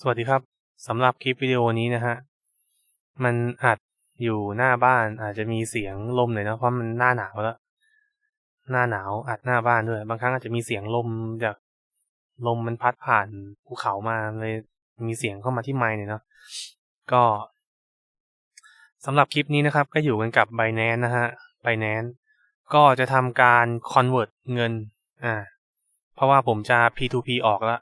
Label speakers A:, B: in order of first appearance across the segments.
A: สวัสดีครับสำหรับคลิปวิดีโอนี้นะฮะ มันอัดอยู่หน้าบ้านอาจจะมีเสียงลมหน่อยนะเพราะมันหน้าหนาวแล้ว หน้าหนาวอัดหน้าบ้านด้วย บางครั้งอาจจะมีเสียงลมจากลมมันพัดผ่านภูเขามาเลยมีเสียงเข้ามาที่ไมค์เนี่ยเนาะก็สำหรับคลิปนี้นะครับ ก็อยู่กันกับ b บ n a n c e นะฮะ b บ n a n c e ก็จะทำการ convert เงินอ่าเพราะว่าผมจะ P2P ออกแล้ว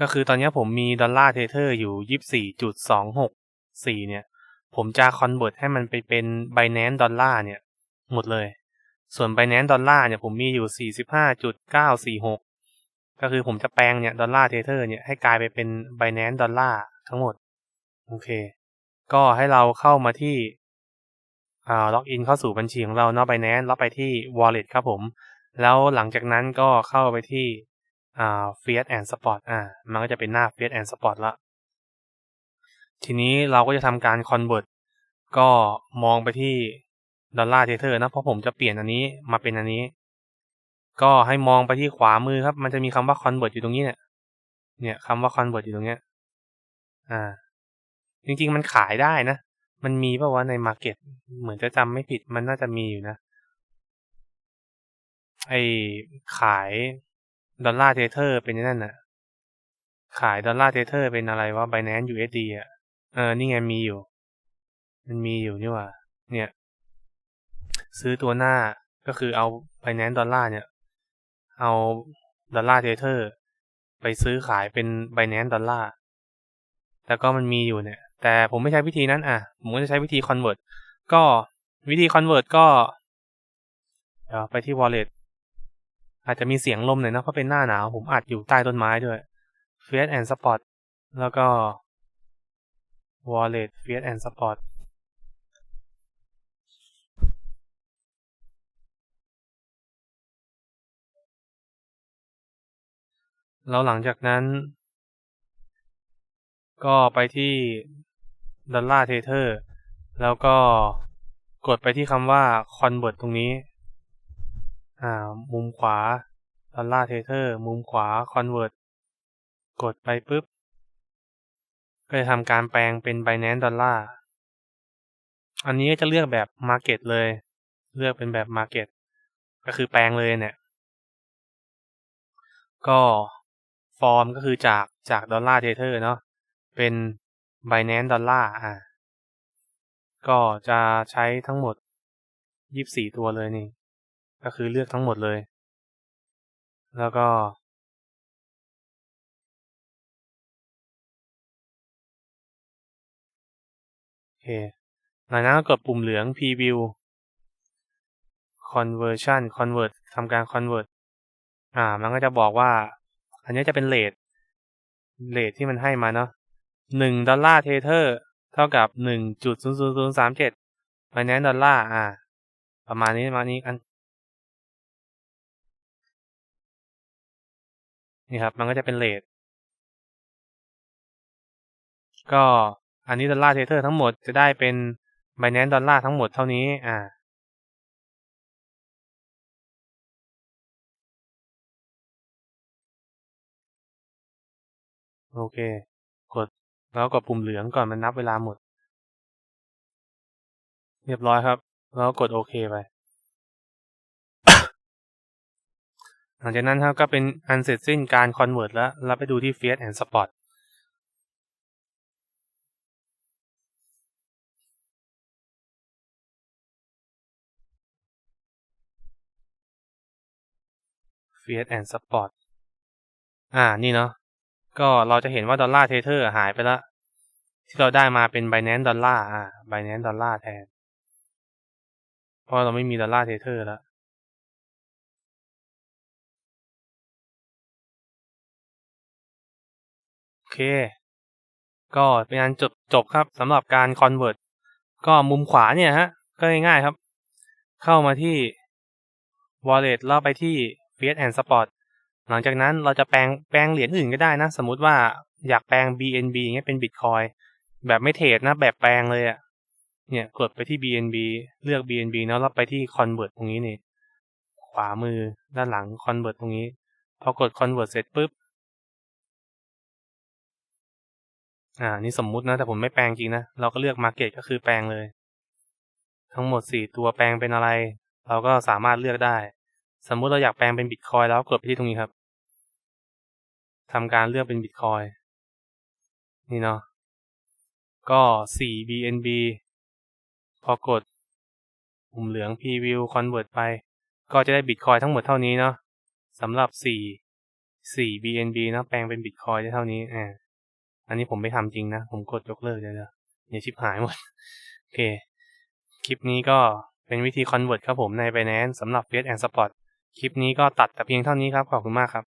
A: ก็คือตอนนี้ผมมีดอลลาร์เทเทอร์อยู่ยี่สี่จุดสองหกสี่เนี่ย ผมจะคอนเวิร์ตให้มันไปเป็น Binance ดอลลาร์เนี่ย หมดเลย ส่วน Binance ดอลลาร์เนี่ยผมมีอยู่สี่สิบห้าจุดเก้าสี่หกก็คือผมจะแปลงเนี่ยดอลลาร์เทเทอร์เนี่ยให้กลายไปเป็น Binance ดอลลาร์ทั้งหมด โอเค ก็ให้เราเข้ามาที่อ่าล็อกอินเข้าสู่บัญชีของเราเนาะ Binance แล้วไปที่ Wallet ครับผม แล้วหลังจากนั้นก็เข้าไปที่ อ่า Fiat and Spot อ่า มันก็จะเป็นหน้า Fiat and Spot ละ ทีนี้เราก็จะทำการ convert ก็มองไปที่ดอลลาร์เทเทอร์นะ เพราะผมจะเปลี่ยนอันนี้มาเป็นอันนี้ ก็ให้มองไปที่ขวามือครับ มันจะมีคำว่า convert อยู่ตรงนี้เนี่ย เนี่ยคำว่า convert อยู่ตรงเนี้ย อ่า จริงๆมันขายได้นะ มันมีป่าวะใน market เหมือนจะจำไม่ผิด มันน่าจะมีอยู่นะ ไอขาย ดอลลาร์เทเทอร์เป็นนั่นน่ะ ขายดอลลาร์เทเทอร์เป็นอะไรวะ Binance USD อะ เออ นี่ไงมีอยู่ มันมีอยู่นี่ว่า เนี่ย ซื้อตัวหน้าก็คือเอา Binance ดอลลาร์เนี่ย เอาดอลลาร์เทเทอร์ไปซื้อขายเป็น Binance ดอลลาร์แล้วก็มันมีอยู่เนี่ย แต่ผมไม่ใช้วิธีนั้นอะ ผมก็จะใช้วิธี convert ก็วิธี convert ก็เดี๋ยวไปที่ wallet อาจจะมีเสียงลมหน่อยนะเพราะเป็นหน้าหนาวผมอัดอยู่ใต้ต้นไม้ด้วย Fiat and Spot แล้วก็ Wallet Fiat and Spot แล้วหลังจากนั้น ก็ไปที่ดอลลาร์เทเทอร์แล้วก็กดไปที่คำว่า convert ตรงนี้ อ่า มุมขวาดอลลาร์เทเทอร์ มุมขวา convert กดไปปุ๊บ ก็จะทำการแปลงเป็น Binance ดอลลาร์อันนี้ก็จะเลือกแบบ Market เลย เลือกเป็นแบบ Market ก็คือแปลงเลยเนี่ย ก็ฟอร์มก็คือจากจากดอลลาร์เทเทอร์เนาะ เป็น Binance ดอลลาร์อ่า ก็จะใช้ทั้งหมด 24 ตัวเลยนี่ ก็คือเลือกทั้งหมดเลย แล้วก็ โอเคหลังนั้นก็กดปุ่มเหลือง preview conversion convert ทำการ convert อ่า มันก็จะบอกว่า อันนี้จะเป็นเลทเลทที่มันให้มาเนาะหนึ่งดอลลาร์เทเทอร์เท่ากับหนึ่งจุดศูนย์ศูนย์ศูนย์สามเจ็ดไบแนนดอลลาร์อ่า ประมาณนี้ประมาณนี้อัน นี่ครับ มันก็จะเป็นเลทก็อันนี้ดอลลาร์เทเทอร์ทั้งหมดจะได้เป็น Binance ดอลลาร์ทั้งหมดเท่านี้อ่าโอเค กดแล้วกดปุ่มเหลืองก่อนมันนับเวลาหมด เรียบร้อยครับ แล้วกดโอเคไป หลังจากนั้นครับก็เป็นอันเสร็จสิ้นการคอนเวิร์ตแล้ว เราไปดูที่ Fiat and Spot เฟียสแอนด์สปอร์ต อ่า นี่เนาะ ก็เราจะเห็นว่าดอลลาร์เทเทอร์หายไปแล้วที่เราได้มาเป็น Binance ดอลลาร์ อ่า Binance ดอลลาร์แทน เพราะเราไม่มีดอลลาร์เทเทอร์แล้ว เค ก็เป็นการจบจบครับสำหรับการ convert ก็มุมขวาเนี่ยฮะ ก็ง่ายๆครับ เข้ามาที่ wallet แล้วไปที่ Fiat and Spot หลังจากนั้นเราจะแปลงแปลงเหรียญอื่นก็ได้นะ สมมติว่าอยากแปลง BNB อย่างเงี้ยเป็น Bitcoin แบบไม่เทรดนะ แบบแปลงเลยอะ่ะ เนี่ยกดไปที่ BNB เลือก BNB แล้วเราไปที่ Convert ตรงนี้นี่ขวามือด้านหลัง Convert ตรงนี้ พอกด Convert เสร็จปุ๊บ อ่า นี่สมมุตินะ แต่ผมไม่แปลงจริงนะ เราก็เลือก Market ก็คือแปลงเลย ทั้งหมด4ตัวแปลงเป็นอะไร เราก็สามารถเลือกได้ สมมุติเราอยากแปลงเป็น Bitcoin แล้วกดไปที่ตรงนี้ครับทำการเลือกเป็น Bitcoin นี่เนาะก็4 BNB พอกดปุ่มเหลือง Preview Convert ไป ก็จะได้ Bitcoin ทั้งหมดเท่านี้เนาะสำหรับ4 4 BNB นะแปลงเป็น Bitcoin ได้เท่านี้อ่า อันนี้ผมไปทำจริงนะ ผมกดยกเลิกเดี๋ยวเดี๋ยวชิบหายหมด โอเค คลิปนี้ก็เป็นวิธีคอนเวิร์ตครับผมใน Binance สำหรับ Fiat and Spot คลิปนี้ก็ตัดแต่เพียงเท่านี้ครับ ขอบคุณมากครับ